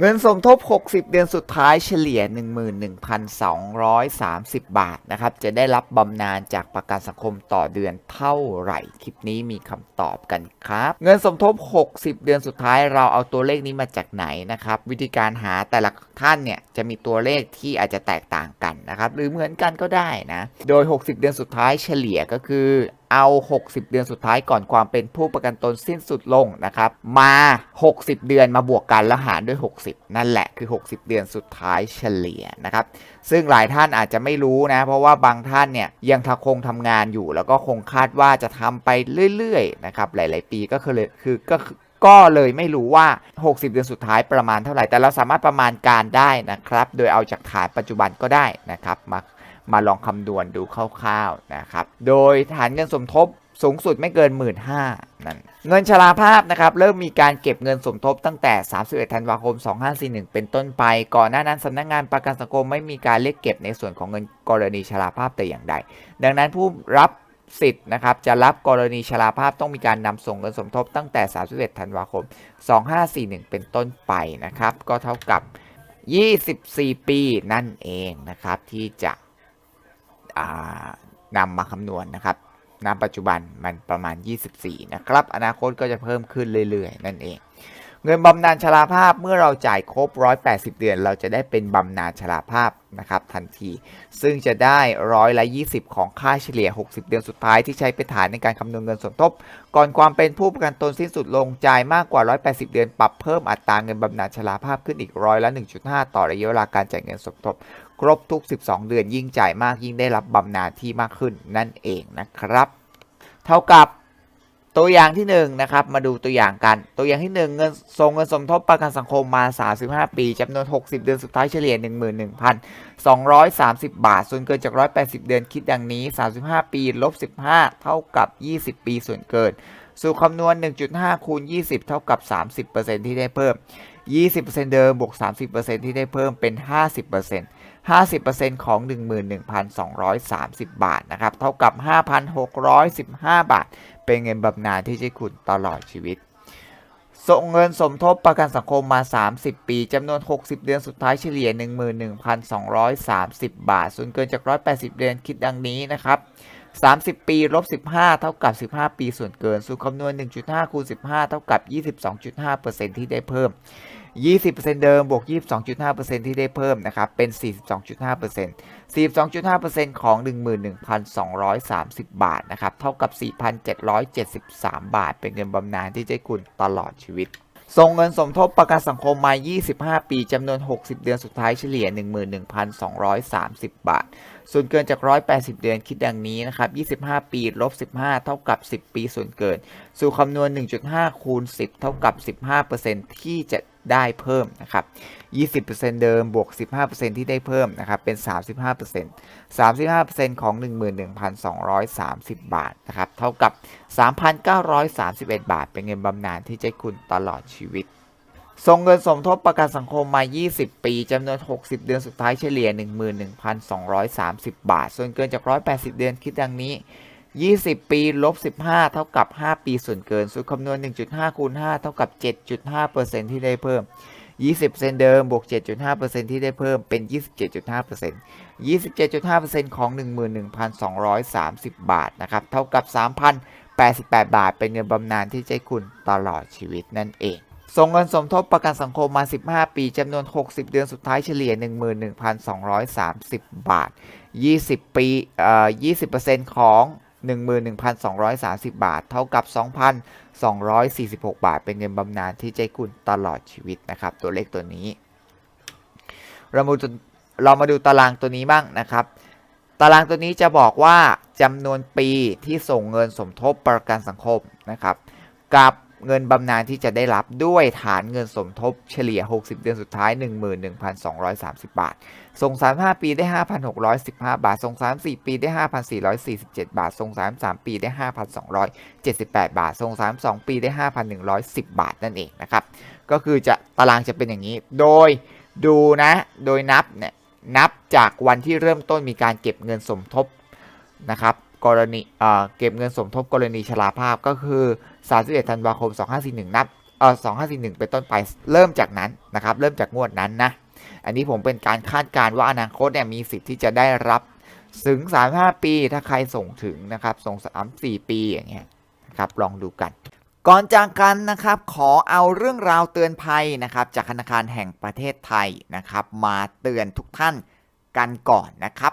เงินสมทบ 60 เดือนสุดท้ายเฉลี่ย 11,230 บาทนะครับ จะได้รับบำนาญจากประกันสังคมต่อเดือนเท่าไหร่ คลิปนี้มีคำตอบกันครับ เงินสมทบ 60 เดือนสุดท้ายเราเอาตัวเลขนี้มาจากไหนนะครับ วิธีการหาแต่ละท่านเนี่ยจะมีตัวเลขที่อาจจะแตกต่างกันนะครับ หรือเหมือนกันก็ได้นะ โดย 60 เดือนสุดท้ายเฉลี่ยก็คือ เอา 60 เดือนสุดท้ายก่อนความเป็นผู้ประกันตนสิ้นสุดลงนะครับ มา 60 เดือนมาบวกกันแล้วหารด้วย 60 นั่นแหละคือ 60 เดือนสุดท้ายเฉลี่ยนะครับ ซึ่งหลายท่านอาจจะไม่รู้นะ เพราะว่าบางท่านเนี่ยยังทคงทำงานอยู่ แล้วก็คงคาดว่าจะทำไปเรื่อยๆนะครับหลาย ๆ ปีก็คือเลยคือก็ก็เลยไม่รู้ว่า 60 เดือนสุดท้ายประมาณเท่าไหร่ แต่เราสามารถประมาณการได้นะครับ โดยเอาจากฐานปัจจุบันก็ได้นะครับ มา มาลองคำนวณดูคร่าวๆนะครับ โดยฐานเงินสมทบสูงสุดไม่เกิน 1 5ื่นนั่นเงินชราภาพนะครับเริ่มมีการเก็บเงินสมทบตั้งแต่ 31 ธันวาคม 2541 เป็นต้นไป ก่อนหน้านั้นสำนักงงานประกันสังคมไม่มีการเรียกเก็บในส่วนของเงินกรณีชราภาพแต่อย่างใด ดังนั้นผู้รับสิทธิ์นะครับจะรับกรณีชราภาพต้องมีการนำส่งเงินสมทบตั้งแต่ 31 ธันวาคม 2541 เป็นต้นไปนะครับ ก็เท่ากับ 24 ปีนั่นเองนะครับที่จะ นำมาคำนวณนะครับณปัจจุบันมันประมาณ 24 นะครับ อนาคตก็จะเพิ่มขึ้นเรื่อยๆ นั่นเอง เงินบำนาญชราภาพเมื่อเราจ่ายครบ 180 เดือน เราจะได้เป็นบำนาญชราภาพนะครับทันที ซึ่งจะได้ร้อยละ20 ของค่าเฉลี่ย 60 เดือนสุดท้ายที่ใช้เป็นฐานในการคำนวณเงินสมทบ ก่อนความเป็นผู้ประกันตนสิ้นสุดลงจ่ายมากกว่า 180 เดือน ปรับเพิ่มอัตราเงินบำนาญชราภาพขึ้นอีกร้อยละ 1.5 ต่อระยะเวลาการจ่ายเงินสมทบ ครบทุก 12 เดือนยิ่งจ่ายมากยิ่งได้รับบำนาญที่มากขึ้นนั่นเองนะครับ เท่ากับตัวอย่างที่1นงนะครับมาดูตัวอย่างกัน ตัวอย่างที่ 1 เงินส่งเงินสมทบประกันสังคมมา 35 ปีจำนวน 60 เดือนสุดท้ายเฉลี่ย 11,230 บาท ส่วนเกินจาก 180 เดือนคิดดังนี้ 35 ปีลบ 15 เท่ากับ 20 ปีส่วนเกิน สู่คำนวณ 1.5 คูณ 20 เท่ากับ 30%ที่ได้เพิ่ม 20%เดิมบวก 30%ที่ได้เพิ่มเป็น 50% 50%ของ 11,230 บาทนะครับ เท่ากับ 5,615 บาท เป็นเงินบำนาญที่จะคุณตลอดชีวิต ส่งเงินสมทบประกันสังคมมา 30 ปีจำนวน 60 เดือนสุดท้ายเฉลี่ย 11,230 บาท ส่วนเกินจาก 180 เดือนคิดดังนี้นะครับ30 ปีลบ15 เท่ากับ 15 ปีส่วนเกิน สู่คำนวณ 1.5คูณ15 เท่ากับ 22.5%ที่ได้เพิ่ม 20%เดิมบวก 22.5%ที่ได้เพิ่มนะครับ เป็น 42.5% 42.5%ของ 11,230 บาทนะครับ เท่ากับ 4,773 บาท เป็นเงินบำนาญที่จะคุณตลอดชีวิต ส่งเงินสมทบประกันสังคมมา 25 ปีจำนวน 60 เดือนสุดท้ายเฉลี่ย 11,230 บาท ส่วนเกินจาก 180 เดือนคิดดังนี้นะครับ 25 ปีลบ 15 เท่ากับ 10 ปีส่วนเกิน สู่คำนวณ 1.5 คูณ 10 เท่ากับ 15%ที่จะ ได้เพิ่มนะครับ 20%เดิมบวก 15%ที่ได้เพิ่มนะครับ เป็น 35% 35%ของ 11,230 บาทนะครับ เท่ากับ 3,931 บาท เป็นเงินบำนาญที่ใจะคุณตลอดชีวิต ส่งเงินสมทบประกันสังคมมา 20 ปีจำนวน 60 เดือนสุดท้ายเฉลี่ย 11,230 บาท ส่วนเกินจาก 180 เดือนคิดดังนี้ 20 ปีลบ15 เท่ากับ 5 ปีส่วนเกิน สูตรคำนวณ 1.5คูณ5เท่ากับ 7.5%ที่ได้เพิ่ม 20%เดิมบวก 7.5%ที่ได้เพิ่มเป็น 27.5% 27.5%ของ 11,230 บาทนะครับ เท่ากับ 3,088 บาท เป็นเงินบำนาญที่ใจะคุณตลอดชีวิตนั่นเองส่งเงินสมทบประกันสังคมมา 15 ปีจำนวน 60 เดือนสุดท้ายเฉลี่ย 11,230 บาท 20 ปีเอ่อ20%ของ 11,230 บาท เท่ากับ 2,246 บาท เป็นเงินบำนาญที่ใจคุณตลอดชีวิตนะครับ ตัวเลขตัวนี้ เรามาดูเรามาดูตารางตัวนี้บ้างนะครับ ตารางตัวนี้จะบอกว่าจำนวนปีที่ส่งเงินสมทบประกันสังคมนะครับ กับ เงินบำนาญที่จะได้รับด้วยฐานเงินสมทบเฉลี่ย 60 เดือนสุดท้าย 11,230 บาท ส่ง 35 ปีได้ 5,615 บาท ส่ง 34 ปีได้ 5,447 บาท ส่ง 33 ปีได้ 5,278 บาท ส่ง 32 ปีได้ 5,110 บาทนั่นเองนะครับ ก็คือจะตารางจะเป็นอย่างนี้ โดยดูนะ โดยนับเนี่ยนับจากวันที่เริ่มต้นมีการเก็บเงินสมทบนะครับ กรณีเก็บเงินสมทบกรณีชราภาพก็คือ 31 ธันวาคม 2541 นับออ2541 เป็นต้นไปเริ่มจากนั้นนะครับ เริ่มจากงวดนั้นนะ อันนี้ผมเป็นการคาดการณ์ว่าอนาคตเนี่ยมีสิทธิ์ที่จะได้รับถึง 35 ปีถ้าใครส่งถึงนะครับ ส่ง 3-4 ปีอย่างเงี้ยนะครับลองดูกัน ก่อนจากกันนะครับ ขอเอาเรื่องราวเตือนภัยนะครับ จากธนาคารแห่งประเทศไทยนะครับ มาเตือนทุกท่านกันก่อนนะครับ